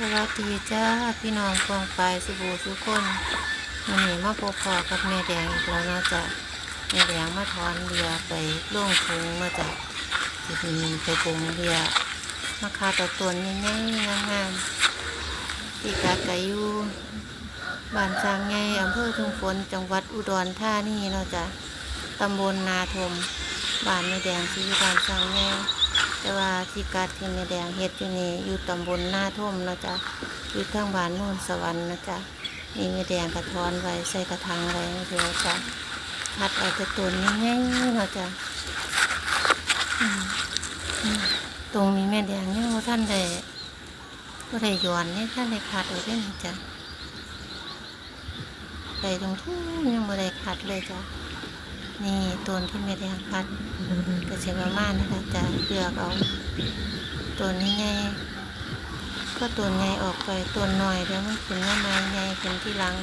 สวัสดีจ้าพี่น้องกองปลายสุบูสุกคนวันนี้มาพบพอกับแม่แดงอีกแล้วเนาะจ้ะแม่แดงมาถอนเรือไปล่วงทุงเนาจ้ะทีนี้ไปปรุงเรือมาคาตะตวนง่ายๆงามๆที่กาไกยูบ้านจางไงอำเภอทุ่งฝนจังหวัดอุดรธานีเนาะจ้ะตำบลนาทมบ้านแม่แดงที่บ้านจางไง แต่ว่าที่กัดที่แม่แดงเฮ็ดอยู่นี่อยู่ตำบลหน้าท่มนะจ๊ะอยู่ทางบ้านโน่นสวรรค์นะจ๊ะนี่แม่แดงกระท้อนไว้ใส่กระถางไว้เดี๋ยวจะคัดเอาแต่ตัวนี้ง่ายๆนะจ๊ะตรงนี้แม่แดงยังบ่ท่านได้บ่ได้หย่อนนี่ท่านได้คัดเอาได้นี่จ้ะไปตรงทุ่งยังบ่ได้คัดเลยจ้ะ นี่ต้นที่แม่แดงคัดก็ใช้ประมาณนะคะจะเลือกเอาตัวนี้ไงก็ตัวไงออกไปตัวหน่อยเดี๋ยวมันขึ้นมาใหม่ไงขึ้นที่หลัง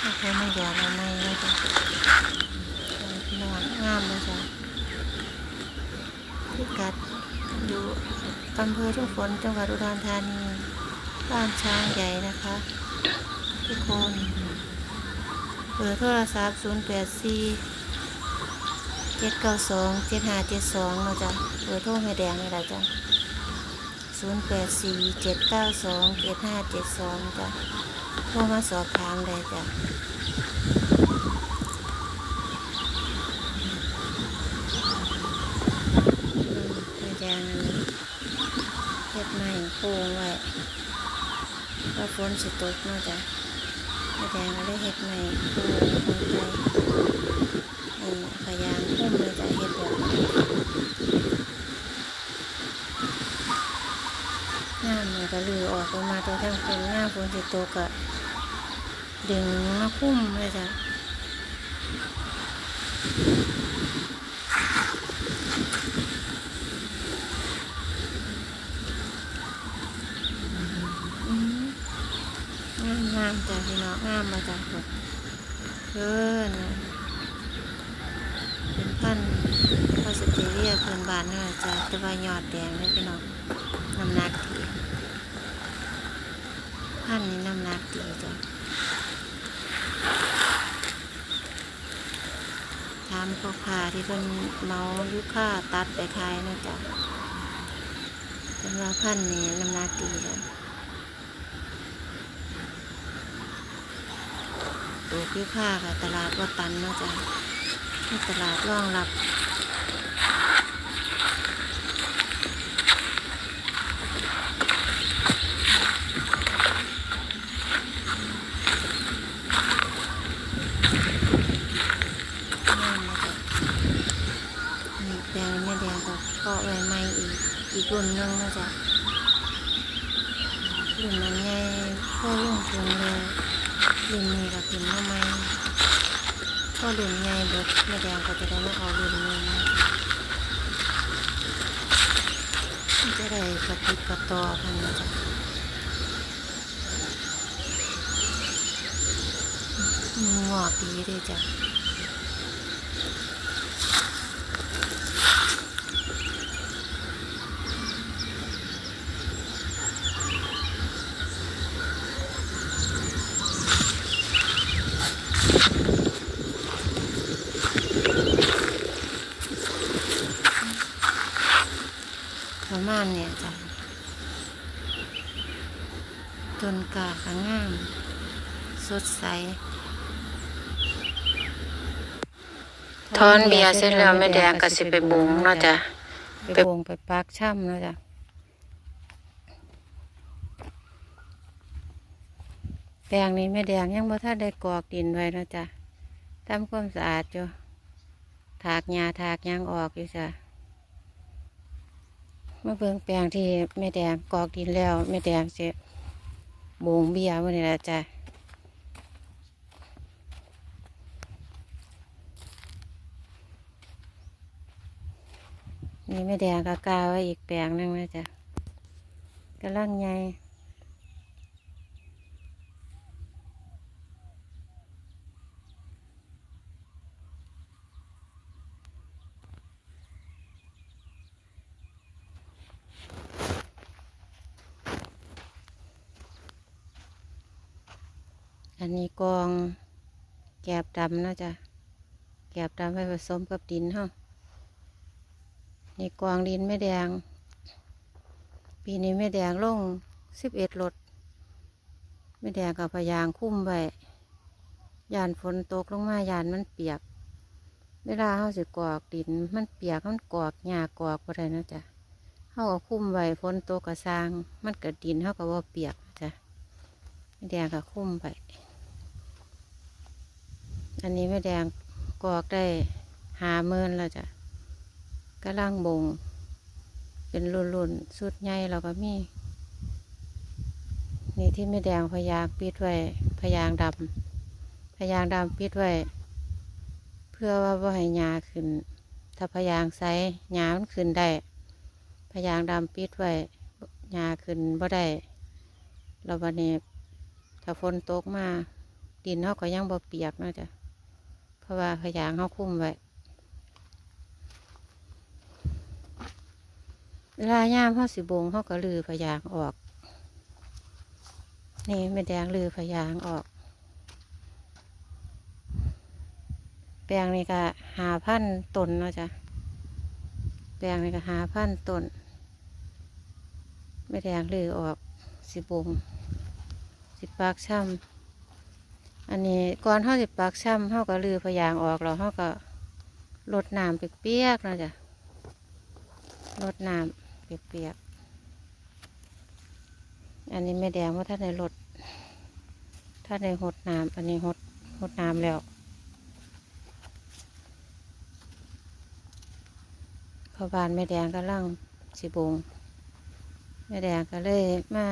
ถ้าใคไม่หยอดเอาไม่เลยจ้ะพี่น้องงามเลยจ้ะพิกัดอยู่อำเภอทุ่งฝนจังหวัดอุดรธานีบ้านช้างใหญ่นะคะทุกคน บอร์โทรศัพท์0 8 4เจ็ดเก้าสองเจ็ดห้าจะเบอร์โทรแม่แดงนี่แหละจ้ะศูนย์แปดสี่เจ็ดเก้าสองเจ็ดห้าเจ็ดสองจ้ะโทรมาสอบถามได้จ้ะอืมแม่แดงเฮ็ดไม้โป่งไว้ว่าฝนสิตกเนาะจ้ะ แสดงว่าได้เห็ดไม้โป่งลงไปนี่พยายามพุ่มเลยจะเห็ดแบบน้ามันก็ลือออกออกมาตัวทั้งคนหน้าคนสิตกอะดึงมาคุ้มเลยจ้ะอืมงามงาม จ้ะพี่น้ามมาจ้ะเพิ่นนเป็นพันพาสเตเรียเพื่อนบ้านนี่นแหละจะต่ว่ายอดแดงนี่พี่น้องน้ำหนักดีพันนี้น้ำหนักดีจ้ะถามพ่อค้าที่เพิ่นเมาลูกค้าตัดไปขายนะจ๊ะเป็นว่าพันนี้น้ำหนักดีจ้ะ ปลูกลูกค้ากับตลาดว่าตันเนาะจ้ะที่ตลาดร่องรับนี่แดงไม่แดงก็เพาะไว้ไม่อีกอีกรุ่นนึงนะจ๊ะรุ่นนั้นไงพ่อลุงทุนเลย รุ่นนี้ก็ขึ้นทำไมก็รุ่นไงเบิดแม่แดงก็จะได้มาเอารุ่นนี้นะจะได้ปฏิดปะต่อกันนะจ๊ะอืมงอกดีเลยจ้ะาณเนี่ยจ้ะต้นกาขางาม สดใสทอนเบียร์เสร็จแล้วแม่แดงก็สิไปบุงเนาะจ้ะไปบุงไปปากช่ำเนาะจ้ะแปลงนี้แม่แดงยังบ่ทันได้กรอกดินไว้เนาะจ้ะทำความสะอาดจ้ะถากหญ้าถากหยางออกอยู่จ้ะ มาเบิ่งแปลงที่แม่แดงกอกดินแล้วแม่แดงสิบุงเบียวันนี้ละจ้ะนี่แม่แดงก็กาไว้อีกแปลงนึงนะจ๊ะกำลังใหญ่ อันนี้กองแกบดำนาะจ้ะแกบดำไปผสมกับดินเฮานี่กองดินแม่แดง ปีนี้แม่แดงลงสิบเอ็ดรถแม่แดงกับพยางคุ้มไว้ยานฝนตกลงมายานมันเปียก เวลาเฮาสิกอกดิน มันเปียกมันกอกหญ้ากอกบ่ได้นะจ๊ะเฮาก็คุ้มไว้ฝนตกก็สร้าง มันก็ดินเฮาก็บ่าเปียกจ๊ะแม่แดงก็คุ้มไป อันนี้แม่แดงกอกได้หาเมินแล้วจ้ะกำลังบง เป็นรุ่นๆสุดใหญ่เราก็มี นี่ที่แม่แดงพยางปิดไว้พยางดำพยางดำปิดไว้ เพื่อว่าบ่ให้หญ้าขึ้น ถ้าพยางใสหญ้ามันขึ้นได้พยางดำปิดไว้หญ้าขึ้นบ่ได้เราบันี้ถ้าฝนตกมาดินเขาก็ยังบ่เปียกนาะจ้ะ ราะว่าพยางเขาคุ้มไว้เวลาย่ามเขาสิบงเขาก็ลือพยางออก นี่ไม่แดงลือพยางออก แปลงนี่ก็หาพันต้นเนาะจ้ะแปลงนี่ก็หาพันต้นไม่แดงลือออกสิบงสิบปากช่ำ อันนี้ก่อนเขาสิปากช่ำเขาก็ลือพยางออกแล้วเขาก็ลดน้ำเปียกๆเนาะจ้ะลดน้ำเปียกๆอันนี้ไม่แดงว่าถ้าในลดถ้าในหดน้ำอันนี้หดหดน้ำแล้ว พอบานแม่แดงก็ล่างสิบงแม่แดงก็เลยมา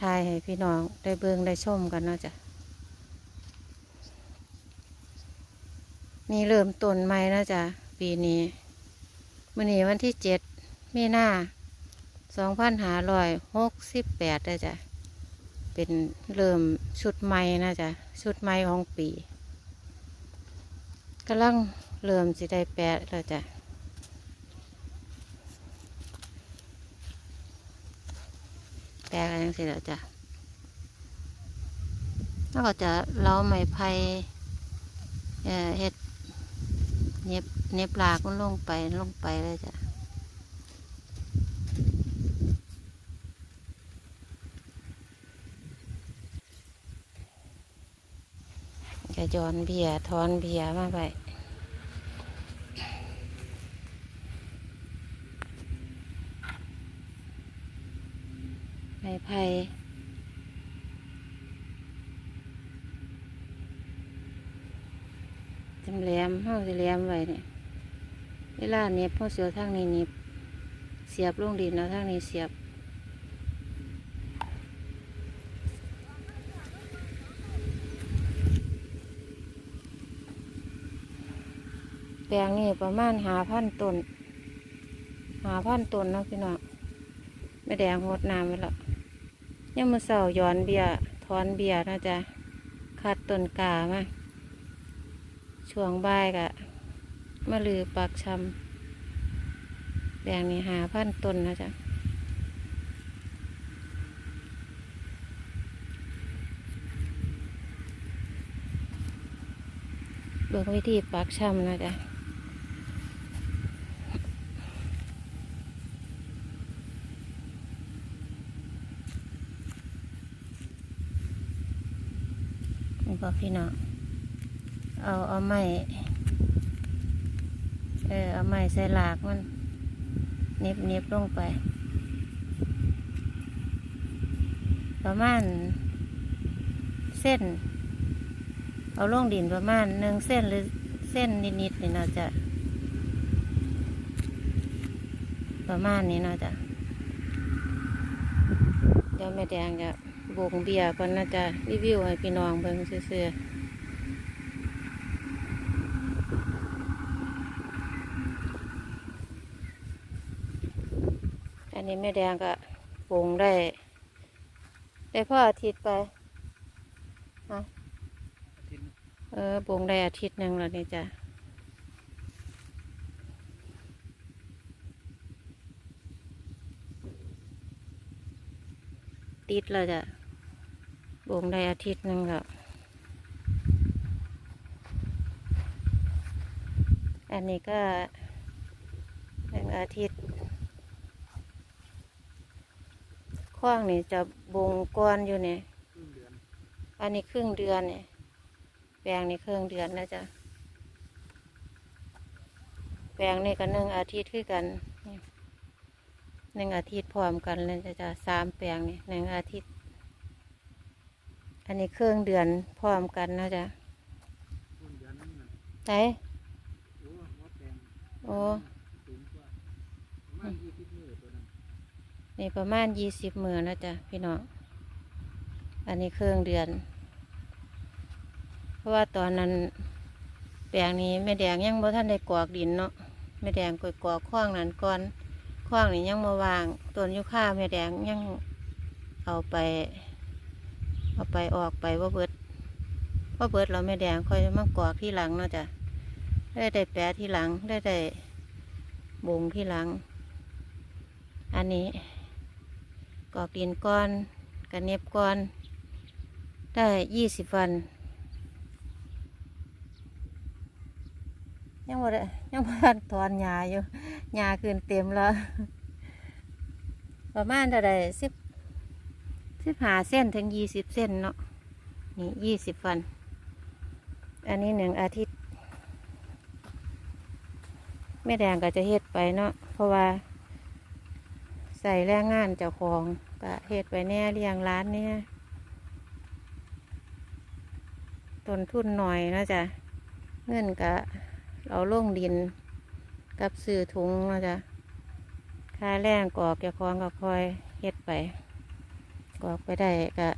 ทายให้พี่น้องได้เบิ่งได้ชมกันเนาะจ้ะ นี่เริ่มต้นใหม่นะจ๊ะปีนี้มื่อนี้วันที่เจ็ดมีหน้าสองพันหาร้อยหกสิบแปดนะจ๊ะเป็นเริ่มชุดใหม่นะจ๊ะชุดใหม่ของปีกำลังเริ่มสิได้แปดแล้วจ้ะแปลกันยังสิแล้วจ้ะแล้วก็จะเล้าไม้ไผ่เอ่อเฮ็ด เน็บเน็บลากมันลงไปลงไปเลยจ้ะจะย้อนเบียร์ทอนเบียร์มาไปไม้ไผ่ จำแหลมเฮาสิแหลมไว้เนี่ยเวลาเน็บเฮาเสียวทางนี้เน็บเสียบลงดินแล้วทางนี้เสียบแปลงนี่ประมาณหาพันต้นหาพันต้นเนาะพี่น้องไม่แดงหดน้ำไว้แล้วยังมือเสาย้อนเบียร์ถอนเบียร์นะจ๊ะคัดต้นกามา ช่วงบ่ายกะมาลือปักชำแปลงนี่หาพันต้นนะจ๊ะเบิกวิธีปักชำนะจ๊ะนี่ก็พี่น้อง เอาเอาไม้เออเอาไม้ใส่หลากมันเน็บเน็บลงไป ประมาณ เส้น เอาลงดินประมาณหนึ่งเส้นหรือเส้นนิดๆนี่เนาจะ ประมาณนี้เนาะจะเดี๋ยวแม่แดงจะโบกเบียร์ก่อนนะจะรีวิวให้พี่น้องเบิ่งซื่อี้แม่แดงก็ปรุงได้ ได้พ่ออาทิตย์ไปอะเออปรุงได้อาทิตย์หนึ่งแล้วนี่จ้ะติดแล้วจ้ะปรุงได้อาทิตย์หนึ่งแล้วอันนี้ก็หนึ่งอาทิตย์ คว้างนี่จะบงก้อนอยู่เนี่ยครึ่งเดือนอันนี้ครึ่งเดือนเนี่ยแปลงนี่ครึ่งเดือนนะจ๊ะแปลงนี่ก็หนึ่งอาทิตย์คือกันนี่หนึ่งอาทิตย์พร้อมกันเลยจ้ะจ้ะสามแปลงนี่หนึ่งอาทิตย์ อันนี้ครึ่งเดือนพร้อมกันนะจ๊ะครึ่งเดือนนั่นน่ะไหนโอ้หัวแตง โอ้ สูงกว่าประมาณยี่สิบมือตัวนั้น นี่ประมาณยี่สิบมือนะจ๊ะพี่น้อง อันนี้เครื่องเดือน เพราะว่าตอนนั้นแปลงนี้แม่แดงยังบ่ท่านได้กรอกดินเนาะแม่แดงกดกรอกข้างนั้นก่อนข้างนี้ยังมาวางต้นยุค่าแม่แดงยังเอาไป เอาไปออกไปว่าเบิดพอเบิดเราแม่แดงค่อยมากรอกที่หลังเนาะจ้ะได้ได้แปะที่หลังได้ได้บ่งที่หลัง อันนี้ กอกดินก้อนกระเน็บก้อน ได้ยี่สิบวัน ยังบ่ได้ยังบ่ทันถอนหญ้าอยู่หญ้าขึ้นเต็มแล้ว ประมาณเท่าใดสิบสิบหาเส้นถึงยี่สิบเส้นเนาะนี่ยี่สิบวัน อันนี้หนึ่งอาทิตย์แม่แดงก็จะเฮ็ดไปเนาะเพราะว่า ใส่แรงงานเจ้าของก็เฮ็ดไปแน่เลี้ยงร้านเนี่ยต้นทุนหน่อยนะจ๊ะเงินก็เอาลงดินกับซื้อถุงนะจ๊ะค่าแรงกอกเจ้าของก็คอยเฮ็ดไป กอกไปได้ก็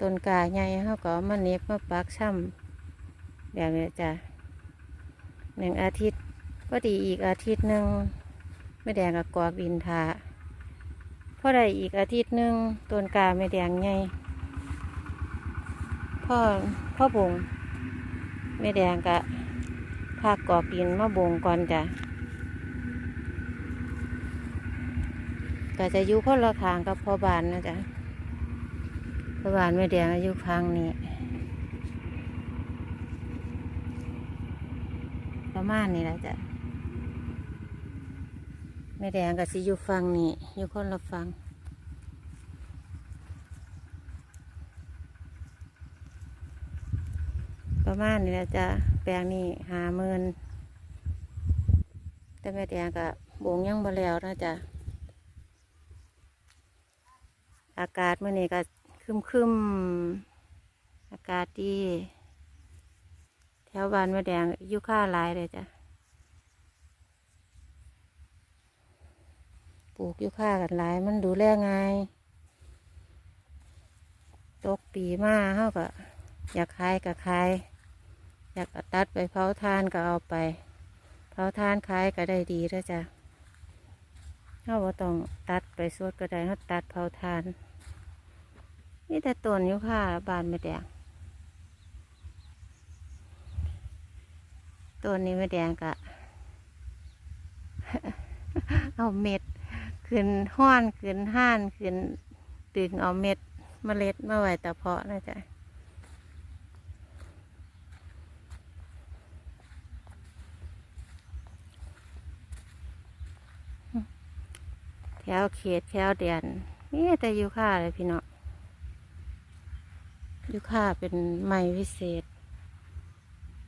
ต้นกาใหญ่เขาก็เอามาเน็บมาปักช่ำแบบนี้จ้ะหนึ่งอาทิตย์ก็ดีอีกอาทิตย์หนึ่งไม่แดงกับกอกดินทา พอได้อีกอาทิตย์หนึ่งต้นกาไม่แดงไงพ่อพ่อบงไม่แดงกะพากกอกดินมาบงก่อนจ้ะก็จะอยู่คนละทางกับพ่อบานนะจ๊ะพ่อบานไม่แดงอายุฟังนี้ประมาณนี้แหละจ้ะ แม่แดงกับสิอยู่ฟังนี่อยู่คนละฟังประมาณนี้แหละจ้ะแปลงนี่หาเมินแต่แม่แดงกับบงยังบ่แล้วนะจ๊ะอากาศเมื่อนี้ก็คึมคึมอากาศดี แถวบ้านแม่แดงยุค่าหลายเลยจ้ะ ลูกอยู่ค่ากันหลาย มันดูแลง่ายตกปีมาเฮาก็ อยากขายก็ขาย อยากตัดไปเผาทานก็เอาไป เผาทานขายก็ได้ดีแล้วจ้ะเฮาบ่ต้องตัดไปสวดก็ได้เฮาตัดเผาทาน นี่แต่ต้นอยู่ค่ะ บานไม่แดงต้นนี้ไม่แดงกะ เอาเม็ด ขึ้นห้อนขึ้นห้านขึ้นดึงเอาเม็ดเมล็ดมาไว้แต่เพาะนะจ๊ะแถวเขตแถวแดนนี่แต่ยูค่าเลยพี่เน้อยูค่าเป็นไม้วิเศษ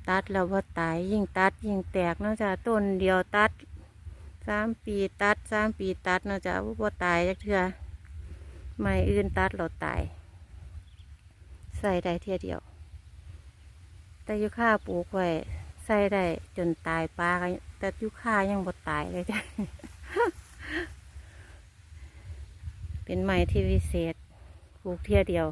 ตัดแล้วว่าตายยิ่งตัดยิ่งแตกนอกจากต้นเดียวตัด สามปีตัดสามปีตัดเนาะจ้ะว่ตายจักเทือไม่อื่นตัดเราตาย ใส่ได้เทียเดียว แต่ยุค่าปลูกไว้ใส่ได้จนตายปลาแต่ยุค่ายังบ่ตายเลยจ้ะเป็นไม้ที่วิเศษปลูกเทียเดียว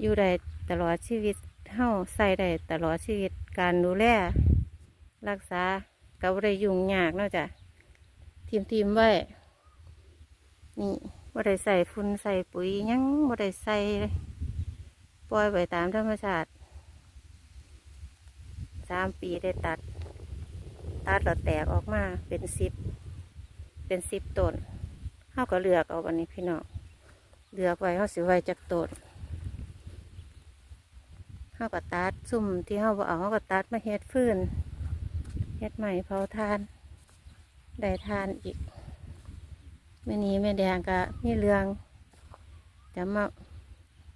อยู่ได้ตลอดชีวิตเฮาใส่ได้ตลอดชีวิตการดูแลรักษา ก็บ่ได้ยุ่งยากเนาะจ้ะทีมทีมๆไว้ นี่บ่ได้ใส่ฝุ่นใส่ปุ๋ยยังบ่ได้ใส่ปล่อยไว้ตามธรรมชาติสามปีได้ตัด ตัดแล้วแตกออกมาเป็นสิบ เป็นสิบต้นเขาก็เลือกเอาวันนี้พี่น้องเลือกไว้เขาสิไว้จากต้นเขาก็ตัดซุ่มที่เขาเอาเขาก็ตัดมาเฮ็ดฟื้น ฮ็ดใหม่เผาทานได้ทานอีกมื่อนี้แม่แดงก็มีเรื่องจะมา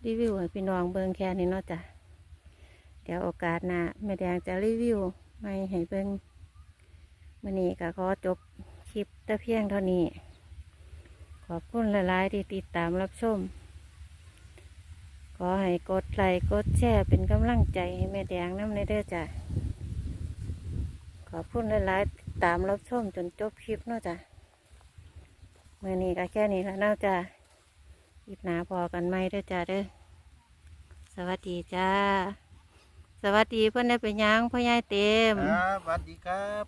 รีวิวให้พี่น้องเบิ่งแค่นี้เนาะจ้ะเดี๋ยวโอกาสหน้าแม่แดงจะรีวิวไม่ให้เบิ่งมื่อนี้ก็ขอจบคลิปแต่เพียงเท่านี้ ขอบคุณหลาย ๆ ที่ติดตามรับชม ขอให้กดไลค์กดแชร์เป็นกำลังใจให้แม่แดงน้ำในเด้อจ้ะ อบคุณหลายๆติดตามรับชมจนจบคลิปเนาะจ้ะเมื่อนี้ก็แค่นี้แล้วเนาะจ้ะอิบหนาพอกันไหมเด้อจ้ะเด้อสวัสดีจ้า สวัสดีเพื่อนได้ไปย่างพ่อใหญ่เต็ม ครับสวัสดีครับ